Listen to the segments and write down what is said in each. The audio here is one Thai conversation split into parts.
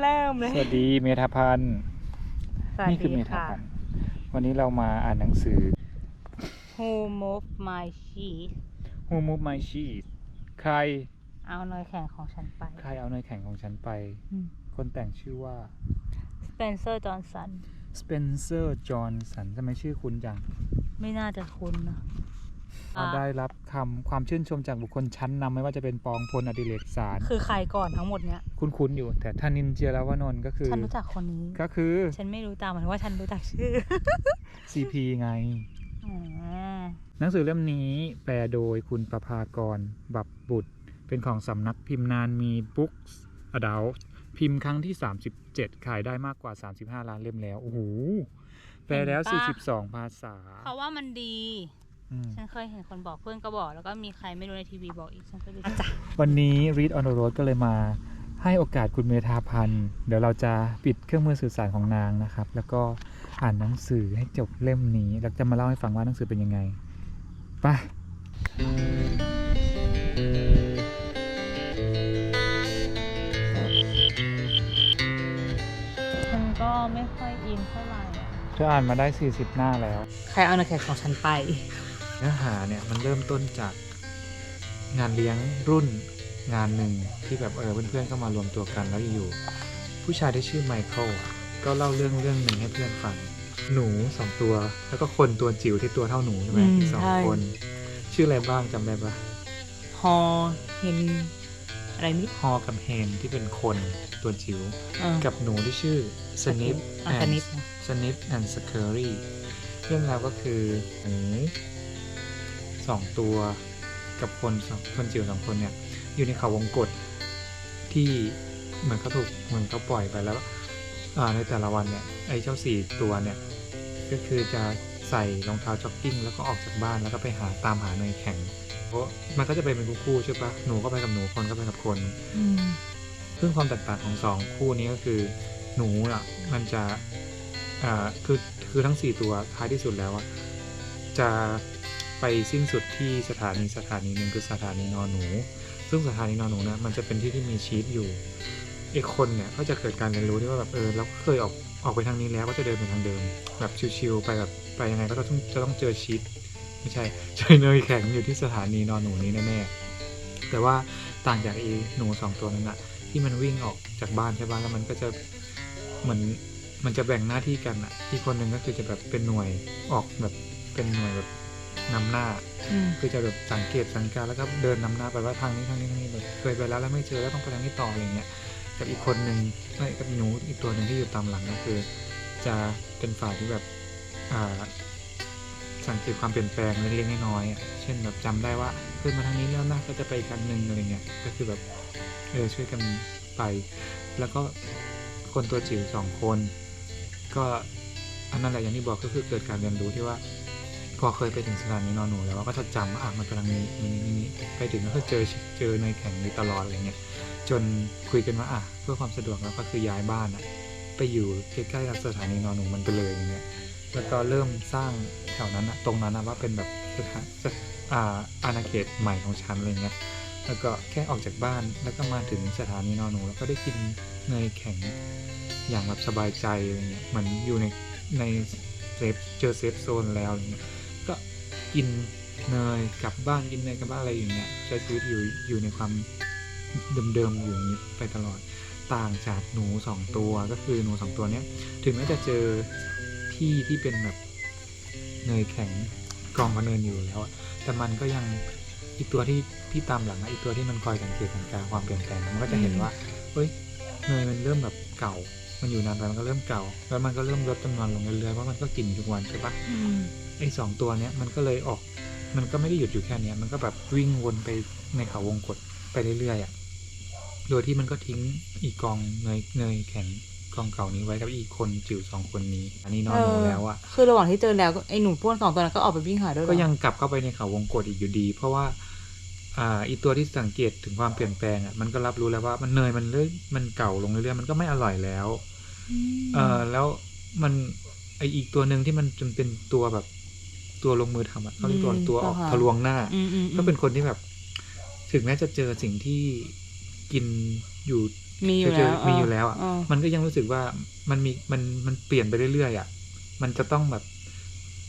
เริ่มเลยสวัสดีเมธาพันธ์สวัสนี่คือดีเมธาค่ะพันธ์วันนี้เรามาอ่านหนังสือ Who moved my cheese Who Moved My Cheese ใคร เอาเนยแข็งของฉันไป ใครเอาเนยแข็งของฉันไปอืมคนแต่งชื่อว่า Spencer Johnson Spencer Johnson ทำไมชื่อคุณจัง ไม่น่าจะคุ้นนะเราได้รับ คำความชื่นชมจากบุคคลชั้นนำไม่ว่าจะเป็นปองพลอดิเรกสาร คือใครก่อนทั้งหมดเนี้ยคุ้นๆอยู่ แต่ธนินเจียรวนนท์ก็คือ ฉันรู้จักคนนี้ ก็คือ ฉันไม่รู้ตามหมายถึงว่าฉันรู้จักชื่อ CP ไงอ๋อหนังสือเล่มนี้แปลโดยคุณประภากร บับบุตร เป็นของสำนักพิมพ์นานมี Books Adult พิมพ์ครั้งที่ 37 ขายได้มากกว่า 35 ล้านเล่มแล้ว โอ้โหแปลแล้ว 42 ภาษาเขาว่ามันดีอืม ฉันเคยเห็นคนบอกเพื่อนก็บอก แล้วก็มีใครไม่รู้ในทีวีบอกอีกฉันก็ดูวันนี้ Read on the Road ก็เลยมาให้โอกาสคุณเมธาพันธ์เดี๋ยวเราจะปิดเครื่องมือสื่อสารของนางนะครับ แล้วก็อ่านหนังสือให้จบเล่มนี้ แล้วจะมาเล่าให้ฟังว่าหนังสือเป็นยังไงไปฉันก็ไม่ค่อยอินเท่าไหร่อะเธออ่านมาได้ 40 หน้าแล้ว ใครเอาเนยแข็งของฉันไป เนื้อหาเนี่ยมันเริ่มต้นจากงานเลี้ยงรุ่นงานหนึ่งที่แบบเออเพื่อนๆก็มารวมตัวกันแล้วอยู่ๆผู้ชายที่ชื่อไมเคิลอะก็เล่าเรื่องเรื่องหนึ่งให้เพื่อนฟัง หนูสองตัว แล้วก็คนตัวจิ๋วที่ตัวเท่าหนูใช่ไหมอืมอีกสองใช่ คน ชื่ออะไรบ้างจำได้ปะฮอเห็นอะไรนี่ฮอกับเฮนที่เป็นคนตัวจิ๋วเออกับหนูที่ชื่อสนิป อะสนิปนะ สนิปแอนด์สเคอรี่เรื่องราวก็คือหนู สองตัวกับคนสองคนจิ๋วสองคนเนี่ยอยู่ในเขาวงกฏที่เหมือนเขาถูกเหมือนเขาปล่อยไปแล้วอ่าในแต่ละวันเนี่ยไอ้เจ้าสี่ตัวเนี่ยก็คือจะใส่รองเท้าจ็อกกิ้งแล้วก็ออกจากบ้านแล้วก็ไปหาตามหาเนยแข็งเพราะมันก็จะไปเป็นคู่ๆใช่ปะหนูก็ไปกับหนูคนก็ไปกับคนอืมซึ่งความแตกต่างของสองคู่นี้ก็คือหนูอะมันจะอ่าคือคือทั้งสี่ตัวท้ายที่สุดแล้วอะจะ ไปสิ้นสุดที่สถานีสถานีหนึ่งคือสถานีนอนหนู ซึ่งสถานีนอนหนูนะมันจะเป็นที่ที่มีชีตอยู่ไอคนเนี่ยก็จะเกิดการเรียนรู้ที่ว่าแบบเออเราเคยออกออกไปทางนี้แล้วก็จะเดินไปทางเดิม แบบชิวๆไปแบบไปยังไงก็ต้องจะต้องเจอชีตไม่ใช่เจอเนยแข็งอยู่ที่สถานีนอนหนูนี้แน่ๆแต่ว่าต่างจากไอ้หนูสองตัวนั้นอะที่มันวิ่งออกจากบ้านใช่บ้านแล้วมันก็จะเหมือนมันจะแบ่งหน้าที่กันอะอีกคนหนึ่งก็คือจะแบบเป็นหน่วยออกแบบเป็นหน่วยแบบ นำหน้าอืมคือจะแบบสังเกตสังการแล้วก็เดินนำหน้าไปว่าทางนี้ทางนี้ทางนี้แบบเคยไปแล้วแล้วไม่เจอแล้วต้องไปทางนี้ต่ออะไรเงี้ยกับอีกคนหนึ่งไม่กับหนูอีกตัวหนึ่งที่อยู่ตามหลังก็คือ จะเป็นฝ่ายที่แบบอ่าสังเกตความเปลี่ยนแปลงเล็กๆน้อยๆอะเช่นแบบจำได้ว่าเคยมาทางนี้แล้วนะก็จะไปอีกทางหนึ่งอะไรเงี้ยก็คือแบบเออช่วยกันไป แล้วก็คนตัวจิ๋วสองคน ก็อันนั้นแหละอย่างที่บอกก็คือเกิดการเรียนรู้ที่ว่า พอเคยไปถึงสถานีนอนหนูแล้วก็จะจำว่าอะมันกำลังนี้นี้นี้นี้ไปถึงก็คือเจอเจอในแข่งนี้ตลอดอะไรเงี้ยจนคุยกันว่าอะเพื่อความสะดวกแล้วก็คือย้ายบ้านอะไปอยู่ใกล้ๆกับสถานีนอนหนูมันไปเลยอย่างเงี้ยแล้วก็เริ่มสร้างแถวนั้นอะตรงนั้นอะว่าเป็นแบบสถานอ่าอาณาเขตใหม่ของฉันอะไรเงี้ยแล้วก็แค่ออกจากบ้านแล้วก็มาถึงสถานีนอนหนู แล้วก็ได้กินเนยแข็งอย่างแบบสบายใจอะไรเงี้ยเหมือนอยู่ในในเซฟเจอเซฟโซนแล้วอะไรเงี้ย กินเนยกลับบ้านกินเนยกลับบ้านอะไรอย่างเงี้ยใช้ชีวิตอยู่อยู่ในความเดิมๆอยู่อย่างนี้ไปตลอดต่างจากหนูสองตัวก็คือหนูสองตัวเนี้ยถึงแม้จะเจอที่ที่เป็นแบบเนยแข็งกองกระเนินอยู่แล้ว แต่มันก็ยังอีกตัวที่ที่ตามหลังนะอีกตัวที่มันคอยสังเกตสังการความเปลี่ยนแปลงมันก็จะเห็นว่าเฮ้ยเนยมันเริ่มแบบเก่า มันอยู่นานไปมันก็เริ่มเก่า แล้วมันก็เริ่มลดจำนวนลงเรื่อยๆเพราะมันก็กินทุกวันใช่ปะ ไอ้สองตัวเนี้ยมันก็เลยออก มันก็ไม่ได้หยุดอยู่แค่เนี้ยมันก็แบบวิ่งวนไปในเขาวงกฏไปเรื่อยๆอะโดยที่มันก็ทิ้งอีกกองเนยเนยแข็งกองเก่านี้ไว้กับอีกคนจิ๋วสองคนนี้ อันนี้นอนหนูแล้วอะคือระหว่างที่เจอแล้วก็ไอ้หนูพ่นสองตัวนั้นก็ออกไปวิ่งหาด้วยเหรอก็ยังกลับเข้าไปในเขาวงกฏอีกอยู่ดี เพราะว่าอ่าอีตัวที่สังเกตถึงความเปลี่ยนแปลงอะมันก็รับรู้แล้วว่ามันเนยมันเรื่อยมันเก่าลงเรื่อยๆมันก็ไม่อร่อยแล้วมเออแล้วมันไออีกตัวหนึ่งที่มันจนเป็นตัวแบบ ตัวลงมือทำอะเขาเรียกตัวตัวออกทะลวงหน้าอืมอืมอืมก็เป็นคนที่แบบ ถึงแม้จะเจอสิ่งที่กินอยู่มีอยู่เจแล้วมีอยู่แล้วอะเออมันก็ยังรู้สึกว่ามันมีมันมันเปลี่ยนไปเรื่อยๆอะ มันจะต้องแบบ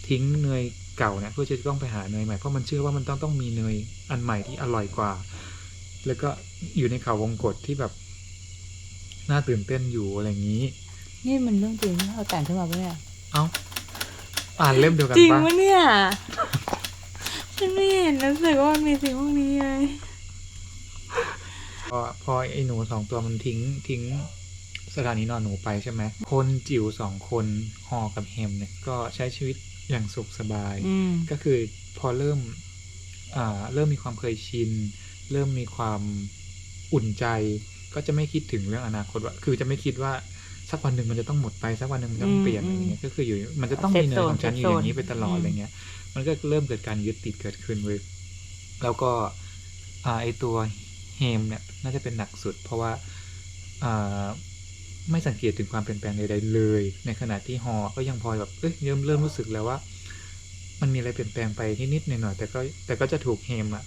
ทิ้งเนยเก่าเนี่ยเพื่อจะต้องไปหาเนยใหม่เพราะมันเชื่อว่ามันต้องต้องมีเนยอันใหม่ที่อร่อยกว่า แล้วก็อยู่ในเขาวงกฏที่แบบน่าตื่นเต้นอยู่อะไรอย่างนี้ นี่มันเรื่องจริงที่เราแต่งขึ้นมาปะเนี่ย เอ้า อ่านเล่มเดียวกันจริงปะปะเนี่ยฉันไม่เห็นนะรู้สึกว่ามันมีสิ่งพวกนี้เลยพอพอไอ้หนูสองตัวมันทิ้งทิ้งสถานีนอนหนูไปใช่ไหม คนจิ๋วสองคนฮอกับเฮมเนี่ยก็ใช้ชีวิตอย่างสุขสบาย อืมก็คือพอเริ่มอ่าเริ่มมีความเคยชิน เริ่มมีความอุ่นใจ ก็จะไม่คิดถึงเรื่องอนาคตว่า คือจะไม่คิดว่า สักวันหนึ่งมันจะต้องหมดไปสักวันหนึ่งมันต้องเปลี่ยนอือะมไรเงี้ยก็คืออยู่มันจะต้องเซฟมีเนยโซนของฉันอเซฟยู่อย่างนี้โซนไปตลอดอืมอะไรเงี้ย มันก็เริ่มเกิดการยึดติดเกิดขึ้นเว้ยแล้วก็อ่าไอตัวเฮมเนี่ยน่าจะเป็นหนักสุด เพราะว่าอ่าไม่สังเกตถึงความเปลี่ยนแปลงใดๆเลย ในขณะที่ฮอก็ยังพอแบบเอ้ยเริ่มเริ่มรู้สึกแล้วว่า มันมีอะไรเปลี่ยนแปลงไปนิดๆหน่อยๆแต่ก็แต่ก็จะถูกเฮมอะ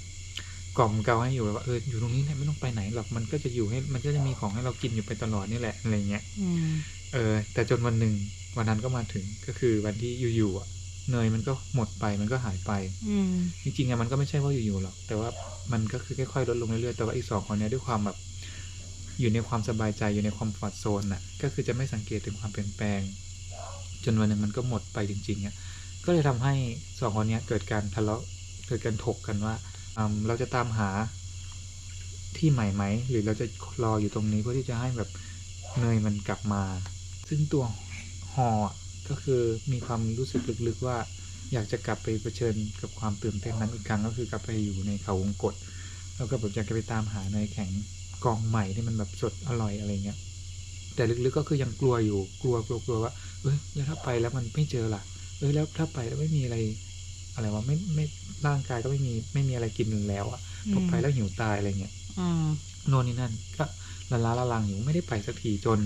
กล่อมเกลาให้อยู่แบบว่าเอออยู่ตรงนี้เนี่ยไม่ต้องไปไหนหรอกมันก็จะอยู่ให้ มันก็จะมีของให้เรากินอยู่ไปตลอดนี่แหละอะไรเงี้ยอืมเออ แต่จนวันหนึ่งวันนั้นก็มาถึงก็คือวันที่อยู่ๆอะเนยมันก็หมดไปมันก็หายไป อืมจริงๆอะมันก็ไม่ใช่ว่าอยู่ๆหรอก แต่ว่ามันก็คือค่อยๆลดลงเรื่อยๆแต่ว่าอีกสองคนเนี้ยด้วยความแบบ อยู่ในความสบายใจอยู่ในความฟอร์ทโซนน่ะ ก็คือจะไม่สังเกตถึงความเปลี่ยนแปลง จนวันหนึ่งมันก็หมดไปจริงๆอะก็เลยทำให้สองคนเนี้ยเกิดการทะเลาะเกิดการถกกันว่าอืม เราจะตามหาที่ใหม่ไหม หรือเราจะรออยู่ตรงนี้เพื่อที่จะให้แบบเนยมันกลับมา ซึ่งตัวฮอก็คือมีความรู้สึกลึกๆว่า อยากจะกลับไปเผชิญกับความตื่นเต้นนั้นอีกครั้งก็คือกลับไปอยู่ในเขาวงกฏแล้วก็แบบอยากจะไปตามหาเนยแข็งกองใหม่ที่มันแบบสดอร่อยอะไรเงี้ยแต่ลึกๆก็คือยังกลัวอยู่กลัวกลัวกลัวว่าเอ้ยแล้วถ้าไปแล้วมันไม่เจอล่ะเอ้ยแล้วถ้าไปแล้วไม่มีอะไร อะไรวะไม่ไม่ร่างกายก็ไม่มีไม่มีอะไรกินแล้วอะพอไปแล้วหิวตายอะไรเงี้ยอืมโน่นนี่นั่น ก็ละล้าละลังอยู่ไม่ได้ไปสักทีจน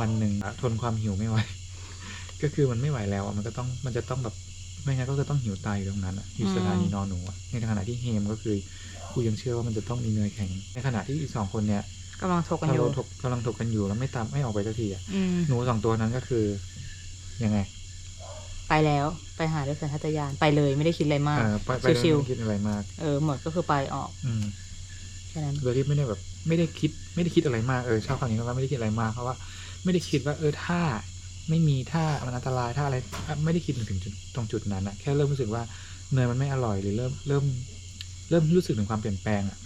วันหนึ่งอะทนความหิวไม่ไหว ก็คือมันไม่ไหวแล้วอะมันก็ต้องมันจะต้องแบบไม่งั้นก็จะต้องหิวตายอยู่ตรงนั้นอะอยู่สถานีนอนหนูอะในขณะที่เฮมก็คือกูยังเชื่อว่ามันจะต้องมีเนยแข็ง ในขณะที่อีกสองคนเนี้ยกำลังถกกันกำอยู่ลังถกกำลังถกกันอยู่แล้วไม่ตามไม่ออกไปสักทีอะอืมหนูสองตัวนั้นก็คือยังไง ไปแล้วไปหาด้วยสัญชาตญาณไปเลยไม่ได้คิดอะไรมากเออไปไปชิวไม่คิดอะไรมากๆเออหมดก็คือไปออกอืมแค่นั้น โดยที่ไม่ได้แบบ ไม่ได้คิด ไม่ได้คิดอะไรมากเออชอบคำนี้มากๆไม่ได้คิดอะไรมากเพราะว่า ไม่ได้คิดว่าเออถ้า ไม่มีถ้ามันอันตรายถ้าอะไรอะไม่ได้คิดถึงจุดตรงจุดนั้นอะแค่เริ่มรู้สึกว่าเนยมันไม่อร่อยหรือเริ่มเริ่ม เริ่มรู้สึกถึงความเปลี่ยนแปลงอะ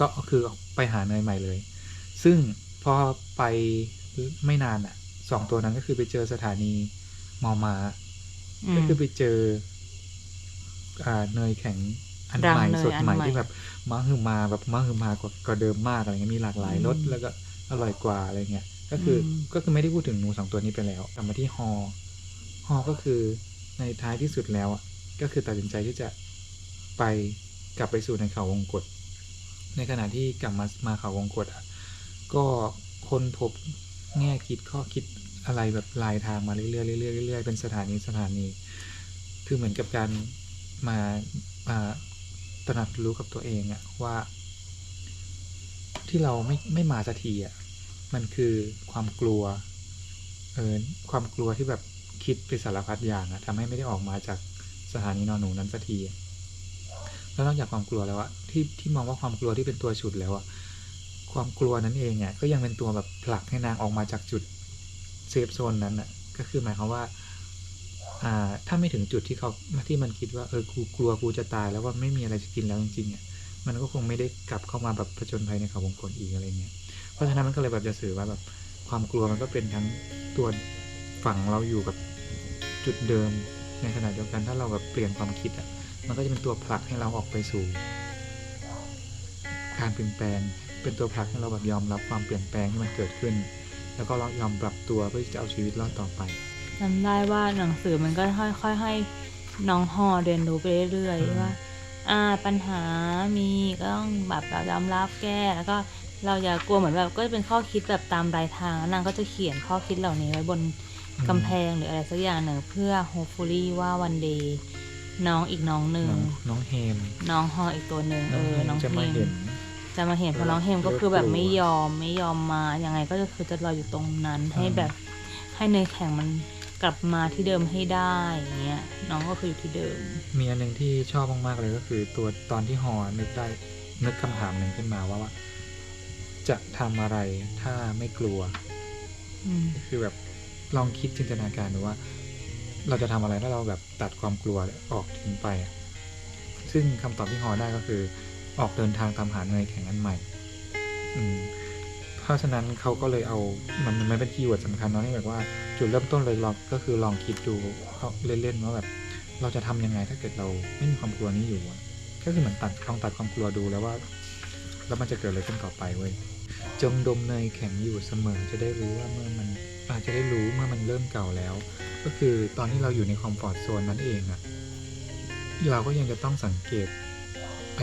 ก็คือไปหาเนยใหม่เลย ซึ่งพอไปไม่นานอะสองตัวนั้นก็คือไปเจอสถานี มอมาอืก็มคือไปเจอ อ่าเนยแข็งอันรังใหม่เนยสดอันใหม่ใหม่ที่แบบมาคือมาแบบมาคือมากว่ากว่าเดิมมากอะไรเงี้ยมีหลากหลายรสอืมแล้วก็อร่อยกว่าอะไรเงี้ยก็คืออมก็คือไม่ได้พูดถึงหนูสองตัวนี้ไปแล้วกลับมาที่ฮอฮอก็คือในท้ายที่สุดแล้วอะก็คือตัดสินใจที่จะไปกลับไปสู่ในเขาวงกฏในขณะที่กลับมามาเขาวงกฏอะก็คนพบแง่คิดข้อคิด อะไรแบบลายทางมาเรื่อยๆเรื่อยๆเรื่อยๆเป็นสถานีสถานี คือเหมือนกับการมามาตระหนักรู้กับตัวเองอะว่า ที่เราไม่ไม่มาสักทีอะมันคือความกลัวเออความกลัวที่แบบคิดไปสารพัดอย่างอะทำให้ไม่ได้ออกมาจากสถานีนอนหนูนั้นสักทีแล้วนอกจากความกลัวแล้วอะที่ที่มองว่าความกลัวที่เป็นตัวฉุดแล้วอะความกลัวนั้นเองอะก็ยังเป็นตัวแบบผลักให้นางออกมาจากจุด เซฟโซนนั้นอะก็คือหมายความว่าอ่าถ้าไม่ถึงจุดที่เขาที่มันคิดว่าเออกูกลัวกูจะตายแล้วว่าไม่มีอะไรจะกินแล้วจริงๆอะมันก็คงไม่ได้กลับเข้ามาแบบผจญภัยในเขาวงกลอีกอะไรเงี้ยเพราะฉะนั้นมันก็เลยแบบจะสื่อว่าแบบความกลัวมันก็เป็นทั้งตัวฝังเราอยู่กับจุดเดิมในขณะเดียวกันถ้าเราแบบเปลี่ยนความคิดอะมันก็จะเป็นตัวผลักให้เราออกไปสู่ การเปลี่ยนแปลง เป็นตัวผลักให้เราแบบยอมรับความเปลี่ยนแปลงที่มันเกิดขึ้น แล้วก็ยอมปรับตัวเพื่อที่จะเอาชีวิตรอดต่อไปจำได้ว่าหนังสือมันก็ค่อยๆให้น้องฮอเรียนรู้ไปเรื่อยอืมๆว่า อ่าปัญหามีก็ต้องแบบเรายอมรับแก้แล้วก็เราอย่ากลัวเหมือนแบบก็จะเป็นข้อคิดแบบตามรายทางแล้วนางก็จะเขียนข้อคิดเหล่านี้ไว้บนกำแพงหรืออะไรสักอย่างหนึ่งเพื่อ hopefully ว่าวันเดย์น้องอีกน้องหนึ่งน้องน้องเฮม น้องฮออีกตัวหนึ่งเออ น้องจะพิมามเห็นจะมาเห็นเพราะน้องเฮมก็คือแบบไม่ยอมไม่ยอมมายังไงก็จะคือจะรออยู่ตรงนั้นให้แบบให้เนยแข็งมันกลับมาที่เดิมให้ได้อย่างเงี้ยน้องก็คืออยู่ที่เดิม มีอันหนึ่งที่ชอบมากๆเลยก็คือตัวตอนที่ฮอนึกได้นึกคำถามหนึ่งขึ้นมาว่าว่า จะทำอะไรถ้าไม่กลัวอืมคือแบบลองคิดจินตนาการดูว่า เราจะทำอะไรถ้าเราแบบตัดความกลัวออกทิ้งไปอะซึ่งคำตอบที่ฮอได้ก็คือ ออกเดินทางตามหาเนยแข็งอันใหม่ อืมเพราะฉะนั้นเขาก็เลยเอามันมันไม่เป็นคีย์เวิร์ดสำคัญเนาะที่แบบว่าจุดเริ่มต้นเลยลองก็คือลองคิดดูเขาเล่นๆว่าแบบเราจะทำยังไงถ้าเกิดเราไม่มีความกลัวนี้อยู่ก็คือเหมือนตัดลองตัดความกลัวดูแล้วว่า แล้วมันจะเกิดอะไรขึ้นต่อไปเว้ยจงดมเนยแข็งอยู่เสมอจะได้รู้ว่าเมื่อมันอาจจะได้รู้เมื่อมันเริ่มเก่าแล้ว ก็คือตอนที่เราอยู่ในคอมฟอร์ทโซนนั้นเองอะเราก็ยังจะต้องสังเกตไอ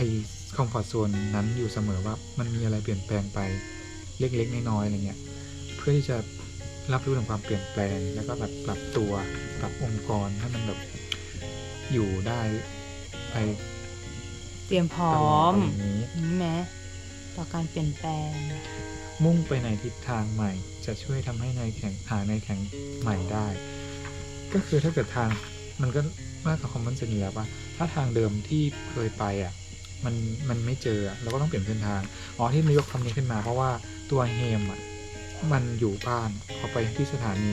คอมฟอร์ทโซนนั้นอยู่เสมอว่ามันมีอะไรเปลี่ยนแปลงไปเล็กๆน้อยๆอะไรเงี้ยเพื่อที่จะรับรู้ถึงความเปลี่ยนแปลง แล้วก็แบบปรับตัวปรับองค์กรให้มันแบบอยู่ได้ไปเตรียมพร้อมตลดอะไรอย่างนี้นี่ไหมต่อการเปลี่ยนแปลง มุ่งไปในทิศทางใหม่ จะช่วยทำให้ในายแข็งหาในายแข็งใหม่ได้ ก็คือถ้าเกิดทางมันก็มากกับคอมมอนเซนอยู่แล้วว่าถ้าทางเดิมที่เคยไปอะ มันมันไม่เจอเราก็ต้องเปลี่ยนเส้นทางอ๋อที่มายกคำนี้ขึ้นมา เพราะว่าตัวเฮมอะมันอยู่บ้านพอไปที่สถานี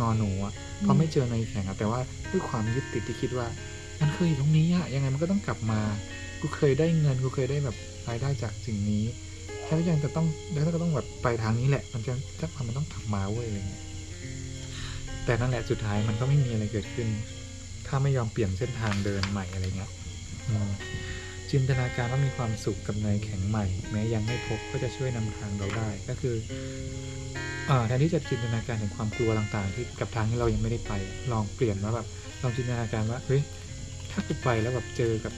นอนหนูอะพอไม่เจอในแข็งอะแต่ว่าด้วยความยึดติดที่คิดว่า มันเคยอยู่ตรงนี้อะยังไงมันก็ต้องกลับมากูเคยได้เงินกูเคยได้แบบรายได้จากสิ่งนี้แล้วยังจะต้องแล้วก็ต้องแบบไปทางนี้แหละ มันจะถ้ามันต้องกลับมาเว้ยอะไรเงี้ยแต่นั่นแหละสุดท้ายมันก็ไม่มีอะไรเกิดขึ้น ถ้าไม่ยอมเปลี่ยนเส้นทางเดินใหม่อะไรเงี้ย จินตนาการว่ามีความสุขกับเนยแข็งใหม่ แม้ยังไม่พบก็จะช่วยนำทางเราได้ก็คือแทนที่จะจินตนาการถึงความกลัวต่างๆ ที่กับทางที่เรายังไม่ได้ไป ลองเปลี่ยนว่าแบบลองจินตนาการว่าเฮ้ยถ้ากูไปแล้วแบบเจอกับ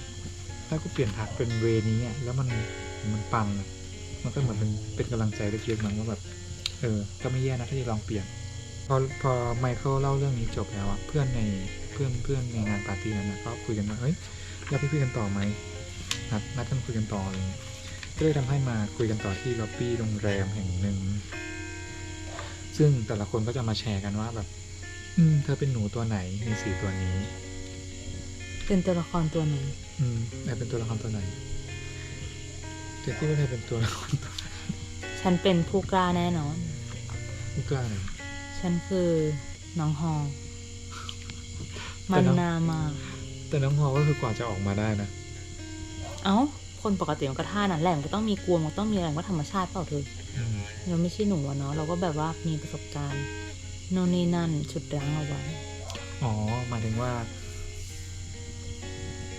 ถ้ากูเปลี่ยนทางเป็นเวนี้อะแล้วมันมันปังอะมันก็เหมือนเป็นเป็นกำลังใจเล็กๆมันว่าแบบเออ ก็ไม่แย่นะถ้าจะลองเปลี่ยน พอพอไมเคิลเล่าเรื่องนี้จบแล้วอะเพื่อนในเพื่อนเพื่อนในงานปาร์ตี้นั้นนะก็คุยกันว่าเฮ้ยเราไปคุยกันต่อไหม นัดนัดกันคุยกันต่ออะไรเงี้ยก็เลยทำให้มาคุยกันต่อที่ล็อบบี้โรงแรมแห่งหนึ่ง ซึ่งแต่ละคนก็จะมาแชร์กันว่าแบบ อืม เธอเป็นหนูตัวไหนในสี่ตัวนี้ เป็นตัวละครตัวหนึ่งอืมเธอเป็นตัวละครตัวไหนเธอคิดว่าเธอเป็นตัวละครตัวไหนฉันเป็นผู้กล้าแน่นอนไม่กล้าเลยฉันคือน้องฮองแต่มันน้องนามา แต่น้องฮอก็คือกว่าจะออกมาได้นะ เอ้า คนปกติมันก็ท่านั้นแหละมันก็ต้องมีกลัวมันก็ต้องมีอะไรมันก็ธรรมชาติเปล่าเธออืมเราไม่ใช่หนูอะเนาะเราก็แบบว่ามีประสบการณ์โน่นนี่นั่นชุดรั้งเอาไว้อ๋อหมายถึงว่า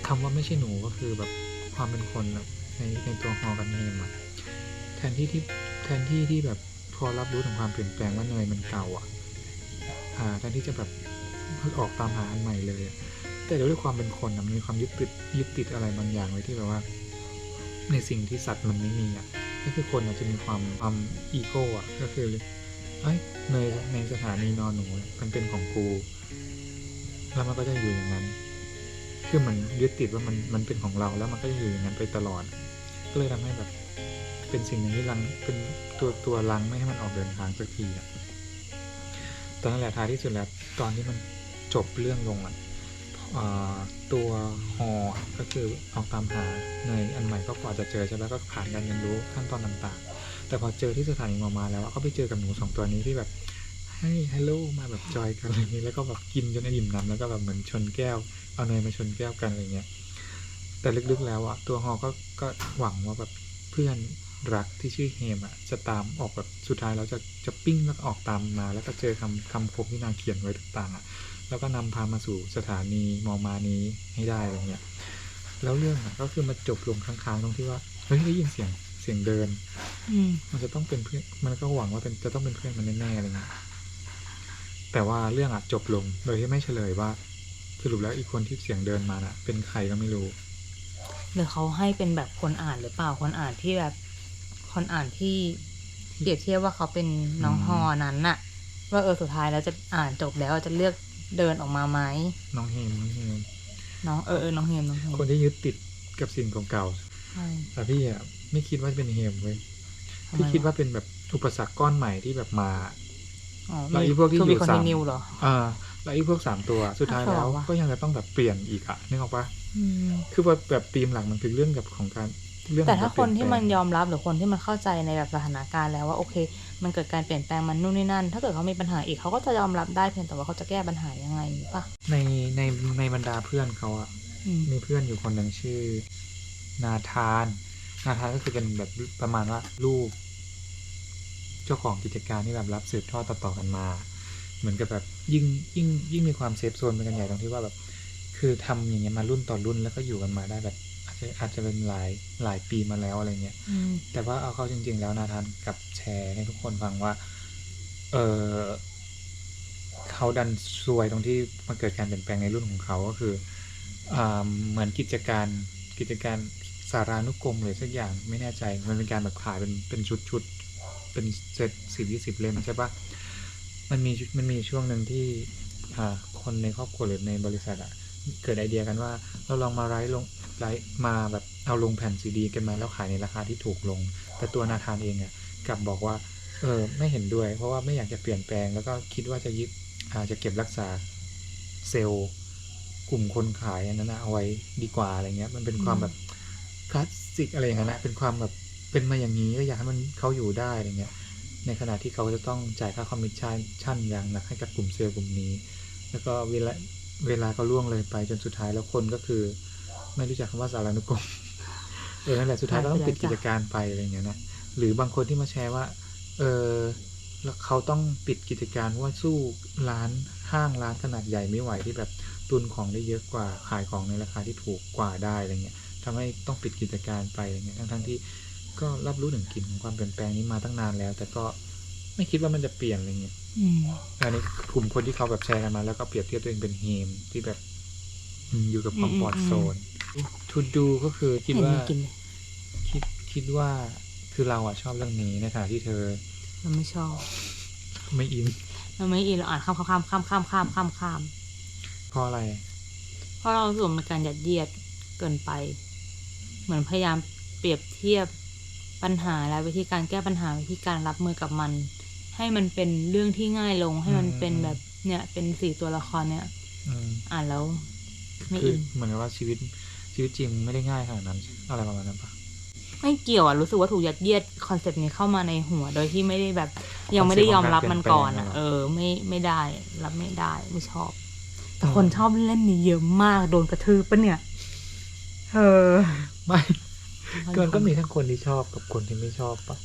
คำว่าไม่ใช่หนูก็คือแบบความเป็นคนแบบในในตัวฮอกับเนมอะแทนที่ที่แทนที่ที่แบบพอรับรู้ถึงความเปลี่ยนแปลงว่าเนยมันเก่าอะอ่าแทนที่จะแบบออกตามหาอันใหม่เลยอะ แต่ด้วยความเป็นคนอะมันมีความยึดติดยึดติดอะไรบางอย่างไว้ที่แบบว่า ในสิ่งที่สัตว์มันไม่มีอะก็คือคนอาจจะมีความความอีโก้อะก็คือเอ้ยในในสถานีนอนหนูมันเป็นของกู แล้วมันก็จะอยู่อย่างนั้น คือมันยึดติดว่ามันมันเป็นของเราแล้วมันก็จะอยู่อย่างนั้นไปตลอด ก็เลยทำให้แบบ เป็นสิ่งหนึ่งที่ลังเป็นตัวตัวลังไม่ให้มันออกเดินทางสักทีอะตอนนั้นแหละท้ายที่สุดแล้วตอนที่มันจบเรื่องลงอะ ตัวฮอก็คือออกตามหาในอันใหม่ก็กว่าจะเจอใช่ไหมก็ผ่านการเรียนรู้ขั้นตอนต่างๆ แต่พอเจอที่สถานีมอมาแล้วก็ไปเจอกับหนูสองตัวนี้ที่แบบให้ฮัลโหลมาแบบจอยกันอะไรอย่างนี้แล้วก็แบบกินจนอิ่มน้ำแล้วก็แบบเหมือนชนแก้ว เอาเนยมาชนแก้วกันอะไรเงี้ยแต่ลึกๆแล้วอะตัวฮอก็ก็หวังว่าแบบเพื่อนรักที่ชื่อเฮมอะจะตามออกแบบสุดท้ายแล้วจะจะปิ้งแล้วออกตามมา แล้วก็เจอคำคำคมที่นางเขียนไว้ต่างๆอะ แล้วก็นำพามาสู่สถานีมอมานี้ให้ได้อะไรเงี้ยแล้วเรื่องอะก็คือมาจบลงค้างๆตรงที่ว่าเฮ้ยได้ยินเสียงเสียงเดิน อืมมันจะต้องเป็นเพื่อนมันก็หวังว่าเป็นจะต้องเป็นเพื่อนมันแน่ๆอะไรเงี้ยแต่ว่าเรื่องอะจบลงโดยที่ไม่เฉลยว่า สรุปแล้วอีกคนที่เสียงเดินมาน่ะ เป็นใครก็ไม่รู้หรือเขาให้เป็นแบบคนอ่านหรือเปล่าคนอ่านที่แบบคนอ่านที่เปรียบเทียบว่าเขาเป็นน้องอืมฮอนั้นน่ะ ว่าเออสุดท้ายแล้วจะอ่านจบแล้วจะเลือก เดินออกมาไหมน้องเฮมน้องเฮมน้องเออเออน้องเฮมน้องเฮมคนที่ยึดติดกับสิ่งเก่าใช่แต่พี่อะไม่คิดว่าจะเป็นเฮมเว้ยทำไมพี่คิดวะว่าเป็นแบบอุปสรรคก้อนใหม่ที่แบบมา อ๋อแล้วไอ้พวกที่คืออยู่มีคอนสาติมเนียเหรอ อ่าแล้วไอ้พวกสามตัวสุดท้ายแล้ว น่าสนว่ะ ก็ยังจะต้องแบบเปลี่ยนอีกอะนึกออกปะอืม คือว่าแบบธีมหลักมันคือเรื่องกับของการเรื่องแต่ของถ้ากรคนเปลี่ที่ยแปลมังนยอมรับหรือคนที่มันเข้าใจในแบบสถานการณ์แล้วว่าโอเค มันเกิดการเปลี่ยนแปลงมันนู่นนี่นั่น ถ้าเกิดเขามีปัญหาอีกเขาก็จะยอมรับได้เพียงแต่ว่าเขาจะแก้ปัญหายังไงปะในในในบรรดาเพื่อนเขาอะอืมมีเพื่อนอยู่คนหนึ่งชื่อ นาธาน นาธานก็คือเป็นแบบประมาณว่าลูก เจ้าของกิจการที่แบบรับสืบทอดต่อๆกันมา เหมือนกับแบบยิ่งยิ่งยิ่งมีความเซฟโซนเป็นกันใหญ่ตรงที่ว่าแบบ คือทำอย่างเงี้ยมารุ่นต่อรุ่นแล้วก็อยู่กันมาได้แบบ อาจจะอาจจะเป็นหลายหลายปีมาแล้วอะไรเงี้ยอืมแต่ว่าเอาเข้าจริง ๆ แล้วนาธานกลับแชร์ให้ทุกคนฟังว่า เออเขาดันซวยตรงที่มันเกิดการเปลี่ยนแปลงในรุ่นของเขาก็คืออ่าเหมือนกิจการกิจการสารานุกรมหรือสักอย่างไม่แน่ใจ มันเป็นการแบบขายเป็นเป็นชุดชุดๆเป็นเซตสิบยี่สิบเล่มใช่ปะมันมีมันมีช่วงหนึ่งที่อ่าคนในครอบครัวหรือในบริษัทอะเกิดไอเดียกันว่า เราลองมาไลฟ์ลงไลฟ์ มาแบบเอาลงแผ่นซีดีกันมาแล้วขายในราคาที่ถูกลง แต่ตัวนาธานเองอะกลับบอกว่า เออไม่เห็นด้วย เพราะว่าไม่อยากจะเปลี่ยนแปลง แล้วก็คิดว่าจะยึดอาจจะเก็บรักษาเซลล์กลุ่มคนขายอันนั้นนะเอาไว้ดีกว่าอะไรเงี้ย มันเป็นความแบบคลาสสิกอะไรอย่างเงี้ยนะเป็นความแบบเป็นมาอย่างนี้ก็อยากให้มันเขาอยู่ได้อะไรเงี้ย ในขณะที่เขาจะต้องจ่ายค่าคอมมิชชั่นอย่างหนักให้กับกลุ่มเซลล์กลุ่มนี้ แล้วก็เวลาเวลาก็ล่วงเลยไปจนสุดท้ายแล้วคนก็คือ ไม่รู้จักคำว่าสารานุกรมเออนั่นแหละสุดท้ายเราต้องปิดกิจการไปอะไรเงี้ยนะหรือบางคนที่มาแชร์ว่า เออแล้วเขาต้องปิดกิจการเพราะว่าสู้ร้านห้างร้านขนาดใหญ่ไม่ไหวที่แบบตุนของได้เยอะกว่าขายของในราคาที่ถูกกว่าได้อะไรเงี้ยทำให้ต้องปิดกิจการไปอะไรเงี้ยทั้งทั้งๆที่ก็รับรู้ถึงกลิ่นของความเปลี่ยนแปลงนี้มาตั้งนานแล้ว แต่ก็ไม่คิดว่ามันจะเปลี่ยนอะไรเงี้ยอืมอันนี้กลุ่มคนที่เขาแบบแชร์กันมาแล้วก็เปรียบเทียบตัวเองเป็นเฮมที่แบบอืมอยู่กับคอมฟอร์ทโซน ทูดูก็คือคิดเห็นว่ามันกินเลยคิดคิดว่าคือเราอะชอบเรื่องนี้ในขณะที่เธอ เราไม่ชอบ ไม่อิน เราไม่อินเราอ่านข้ามข้ามข้ามข้ามข้ามข้ามข้ามเพราะอะไร เพราะเรารู้สึกว่ามันเป็นการยัดเยียดเกินไป เหมือนพยายามเปรียบเทียบปัญหาและวิธีการแก้ปัญหาวิธีการรับมือกับมัน ให้มันเป็นเรื่องที่ง่ายลงให้มันอืมเป็นแบบเนี่ยเป็นสี่ตัวละครเนี่ยอืมอ่านแล้ว ไม่คืออินเหมือนกับว่าชีวิต ชีวิตจริงไม่ได้ง่ายขนาดนั้น อะไรประมาณนั้นปะไม่เกี่ยวอะรู้สึกว่าถูกยัดเยียดคอนเซปต์นี้เข้ามาในหัว โดยที่ไม่ได้แบบ ยังไม่ได้ยอมรับมันก่อนอะ เออ ไม่ไม่ได้รับไม่ได้ไม่ชอบ แต่คนชอบเล่นนี้เยอะมากโดนกระทืบปะเนี่ยเออไม่เกินก็มีทั้งคนที่ชอบกับคนที่ไม่ชอบปะ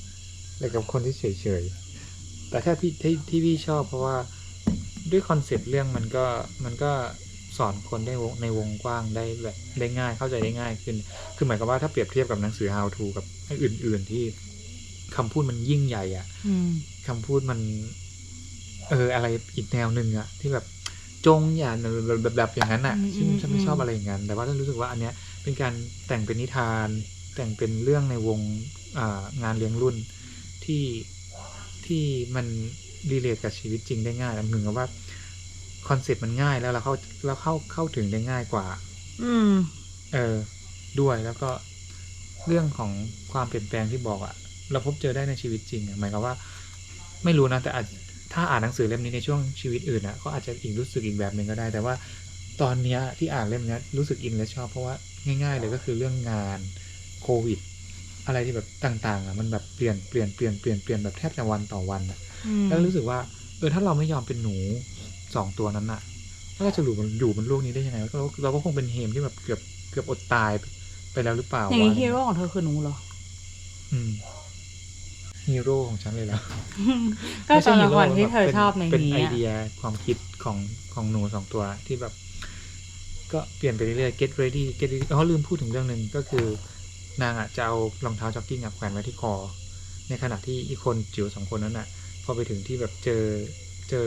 แล้วกับคนที่เฉยเฉยๆแต่แค่พี่ที่ที่พี่ชอบเพราะว่าด้วยคอนเซปต์เรื่องมันก็มันก็ สอนคนได้วงในวงกว้างได้แบบได้ง่ายเข้าใจได้ง่ายขึ้น คือหมายความว่าถ้าเปรียบเทียบกับหนังสือ how to กับไอ้อื่น ๆที่คำพูดมันยิ่งใหญ่อะอืมคำพูดมัน เอออะไรอีกแนวหนึ่งอะที่แบบจงอย่าแบบแบบแบบอย่างนั้นอะอืมซึ่งอืมฉันไม่อืมชอบอะไรอย่างนั้น แต่ว่าฉันรู้สึกว่าอันเนี้ยเป็นการแต่งเป็นนิทาน แต่งเป็นเรื่องในวงอ่างานเลี้ยงรุ่นที่ที่มันรีเลทกับชีวิตจริงได้ง่ายเหมือนกับว่า คอนเซ็ปต์มันง่ายแล้วเราเข้าเราเข้าเข้าถึงได้ง่ายกว่า อืม เออ ด้วยแล้วก็เรื่องของความเปลี่ยนแปลงที่บอกอะเราพบเจอได้ในชีวิตจริงอะหมายความว่า ไม่รู้นะแต่อาจถ้าอ่านหนังสือเล่มนี้ในช่วงชีวิตอื่นอะก็อาจจะอีกรู้สึกอีกแบบหนึ่งก็ได้ แต่ว่าตอนเนี้ยที่อ่านเล่มเนี้ยรู้สึกอินและชอบเพราะว่าง่าย ๆ เลยก็คือเรื่องงานโควิด อะไรที่แบบต่าง ๆอะมันแบบเปลี่ยนเปลี่ยนเปลี่ยนเปลี่ยนเปลี่ยนแบบแทบจะวันต่อวันอะอืมแล้วรู้สึกว่าเออถ้าเราไม่ยอมเป็นหนู สองตัวนั้นอะแล้วเราจะอยู่บนอยู่บนโลกนี้ได้ยังไงเราเราก็คงเป็นเฮมที่แบบเกือบเกือบอดตายไปแล้วหรือเปล่าอย่างนี้วะฮีโร่ของเธอคือหนูเหรอ อืมฮีโร่ของฉันเลยแล้วก็ตัวละครที่เธอชอบในเป็นนี้ไออะเดียความคิดของของหนูสองตัวที่แบบ ก็เปลี่ยนไปเรื่อยๆ get ready get ready อ๋อลืมพูดถึงเรื่องหนึ่งก็คือ นางอะจะเอารองเท้าจ็อกกิ้งอะแขวนไว้ที่คอ ในขณะที่อีกคนจิ๋วสองคนนั้นอะ พอไปถึงที่แบบเจอเจอ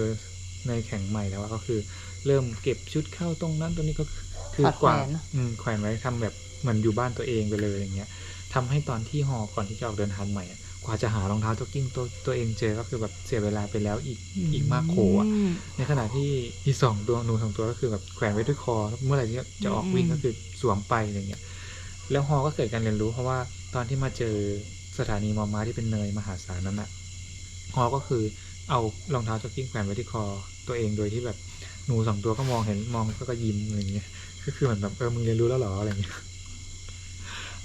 ในแข่งใหม่แล้วอะก็คือ เริ่มเก็บชุดเข้าตรงนั้นตรงนี้ก็คือคือถอดกว่าแขวนเนอะอืมแขวนไว้ทำแบบเหมือนอยู่บ้านตัวเองไปเลยอย่างเงี้ยทำให้ตอนที่ฮอก่อนที่จะออกเดินทางใหม่อะกว่าจะหารองเท้าจ็อกกิ้งตัวตัวเองเจอก็คือแบบเสียเวลาไปแล้วอีกอีกมากโขอะมในขณะที่อีสองตัวหนูสองตัวก็คือแบบแขวนไว้ด้วยคอ เมื่อไหร่ที่จะออกวิ่งอืมก็คือสวมไปอะไรเงี้ยแล้วฮอก็เกิดการเรียนรู้เพราะว่าตอนที่มาเจอสถานีมอม้าที่เป็นเนยมหาศาลนั้นอะฮอก็คือ เอารองเท้าจ็อกกิ้งแขวนไว้ที่คอตัวเองโดยที่แบบหนูสองตัวก็มองเห็นมองก็ก็ยิ้มอะไรอย่างเงี้ยก็คือเหมือนแบบเออมึงเรียนรู้แล้วเหรออะไรอย่างเงี้ย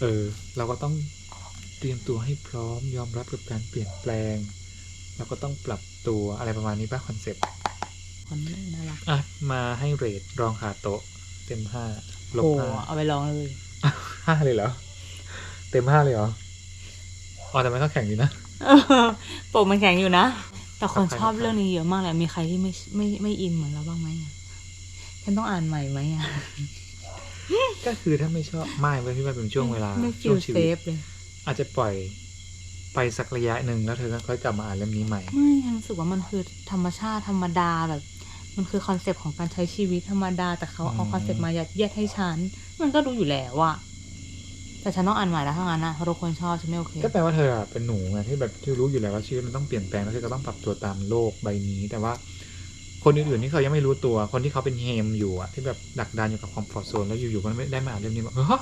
เออ เราก็ต้องเตรียมตัวให้พร้อมยอมรับกับการเปลี่ยนแปลง แล้วก็ต้องปรับตัวอะไรประมาณนี้ป่ะคอนเซ็ปต์คนน่ารักอะมาให้เรทรองขาโต๊ะเต็มห้าลบโอ้ห้าเอาไปลองเลยห้าเลยเหรอ เต็มห้าเลยเหรออ๋อแต่มันก็แข่งดีนะ ปกมันแข็งอยู่นะ แต่คนครับชอบครับเรื่องนี้เยอะมากเลยมีใครที่ไม่ไม่ไม่อินเหมือนเราบ้างไหมอะฉันต้องอ่านใหม่ไหมอะก็คือถ้าไม่ชอบไม่เว้ยพี่ว่าเป็นช่วงเวลาไม่ฟิช่วลงชีเซวิตฟเลยอาจจะปล่อยไปสักระยะหนึ่งแล้วเธอก็ค่อยกลับมาอ่านเล่มนี้ใหม่ไม่ฉันรู้สึกว่ามันคือธรรมชาติธรรมดาแบบ มันคือคอนเซปต์ของการใช้ชีวิตธรรมดา แต่เขาเอาอืมคอนเซปต์มายัดเยียดให้ฉัน มันก็รู้อยู่แล้วอะ แต่ฉันต้องอ่านใหม่แล้วถ้างั้นนะเพราะทุกคนชอบฉันไม่โอเคก็แปลว่าเธออะเป็นหนูไงที่แบบที่รู้อยู่แล้วว่าชีวิตมันต้องเปลี่ยนแปลงแล้วเธอก็ต้องปรับตัวตามโลกใบนี้ แต่ว่าคนอื่นๆที่เขายังไม่รู้ตัว คนที่เขาเป็นเฮมอยู่อะที่แบบดักดานอยู่กับคอมฟอร์ทโซนแล้วอยู่ๆมันไม่ได้มาอ่านเล่มนี้แบบเฮ้ย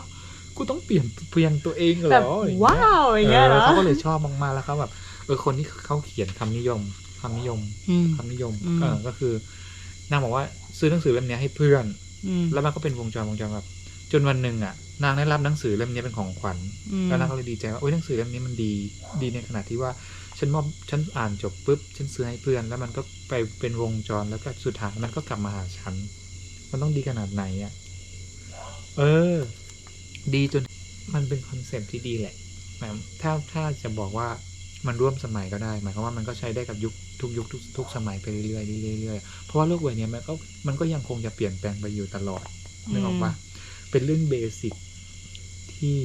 กูต้องเปลี่ยนเปลี่ยนตัวเองเหรอแบบอะไรอย่งเงี้ยว้าวอย่างเงี้ยเอเหรออเขาก็เลยชอบมากๆแล้วเขาแบบเออคนที่เขาเขียนคำนิยมคำนิยมอืมคำนิยมอืมเออก็คือ นางบอกว่าซื้อหนังสือเล่มเนี้ยให้เพื่อนอืมแล้วมันก็เป็นวงจรวงจรแบบ จนวันหนึ่งอะ นางได้รับหนังสือเล่มนี้เป็นของขวัญอืมแล้วนางก็เลยดีใจว่าโอ้ยหนังสือเล่มนี้มันดีดีในขณะที่ว่าฉันมอบฉันอ่านจบปุ๊บฉันซื้อให้เพื่อน แล้วมันก็ไปเป็นวงจรแล้วก็สุดท้ายมันก็กลับมาหาฉัน มันต้องดีขนาดไหนอะเออ ดีจนมันเป็นคอนเซปต์ที่ดีแหละแต่ถ้าถ้าจะบอกว่ามันร่วมสมัยก็ได้ หมายความว่ามันก็ใช้ได้กับยุคทุกยุคทุกทุกสมัยไปเรื่อยๆเรื่อยๆเพราะว่าโลกใบนี้มันก็มันก็ยังคงจะเปลี่ยนแปลงไปอยู่ตลอดนึกออกปะ เป็นเรื่องเบสิกที่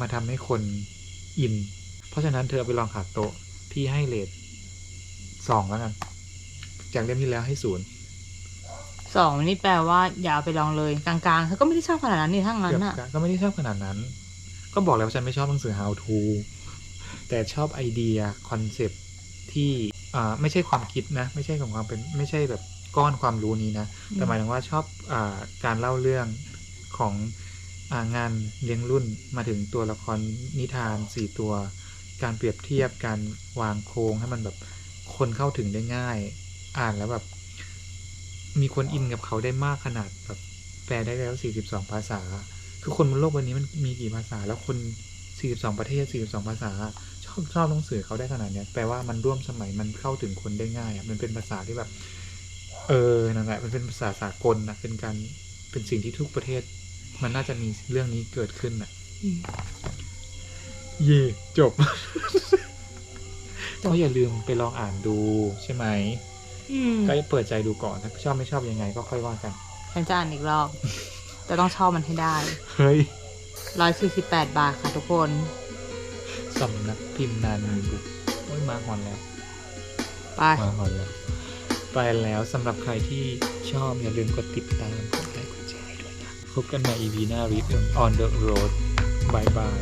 มาทำให้คนอิน เพราะฉะนั้นเธอเอาไปลองขาดโต๊ะพี่ให้เลทสองแล้วกัน จากเล่มที่แล้วให้ศูนย์สองนี่แปลว่าอย่าเอาไปลองเลยกลางๆเธอก็ไม่ได้ชอบขนาดนั้นนี่ถ้างั้นเกือบอะ ก็ไม่ได้ชอบขนาดนั้น ก็บอกแล้วว่าฉันไม่ชอบหนังสือ how to แต่ชอบไอเดียคอนเซปต์ที่อ่าไม่ใช่ความคิดนะ ไม่ใช่ของความเป็นไม่ใช่แบบก้อนความรู้นี้นะ แต่หมายถึงว่าชอบอาการเล่าเรื่อง ของงานเลี้ยงรุ่นมาถึงตัวละครนิทานสี่ตัว การเปรียบเทียบการวางโครงให้มันแบบคนเข้าถึงได้ง่าย อ่านแล้วแบบ มีคนอินกับเขาได้มากขนาดแบบแปลได้แล้วสี่สิบสองภาษา คือคนบนโลกวันนี้มันมีกี่ภาษา แล้วคนสี่สิบสองประเทศสี่สิบสองภาษา ชอบชอบหนังสือเขาได้ขนาดเนี้ยแปลว่ามันร่วมสมัยมันเข้าถึงคนได้ง่ายอะมันเป็นภาษาที่แบบ เออนั่นแหละมันเป็นภาษาสากลนะเป็นการเป็นสิ่งที่ทุกประเทศ มันน่าจะมีเรื่องนี้เกิดขึ้นน่ะอืมเย่จบจบ ก็อย่าลืมไปลองอ่านดูใช่ไหมอืมก็เปิดใจดูก่อนถ้าชอบไม่ชอบยังไงก็ค่อยว่ากันฉันจะอ่านอีกรอบ แต่ต้องชอบมันให้ได้ เฮ้ยร้อยสี่สิบแปดบาทค่ะทุกคนสำนักพิมพ์นานมีบุกโอ้ยมาฮอนแล้ว ไป มาฮอนแล้ว ไปแล้วสำหรับใครที่ชอบอย่าลืมกดติดตามกดไลค์ พบกันใหม่ EP หน้า Read on the road บายบาย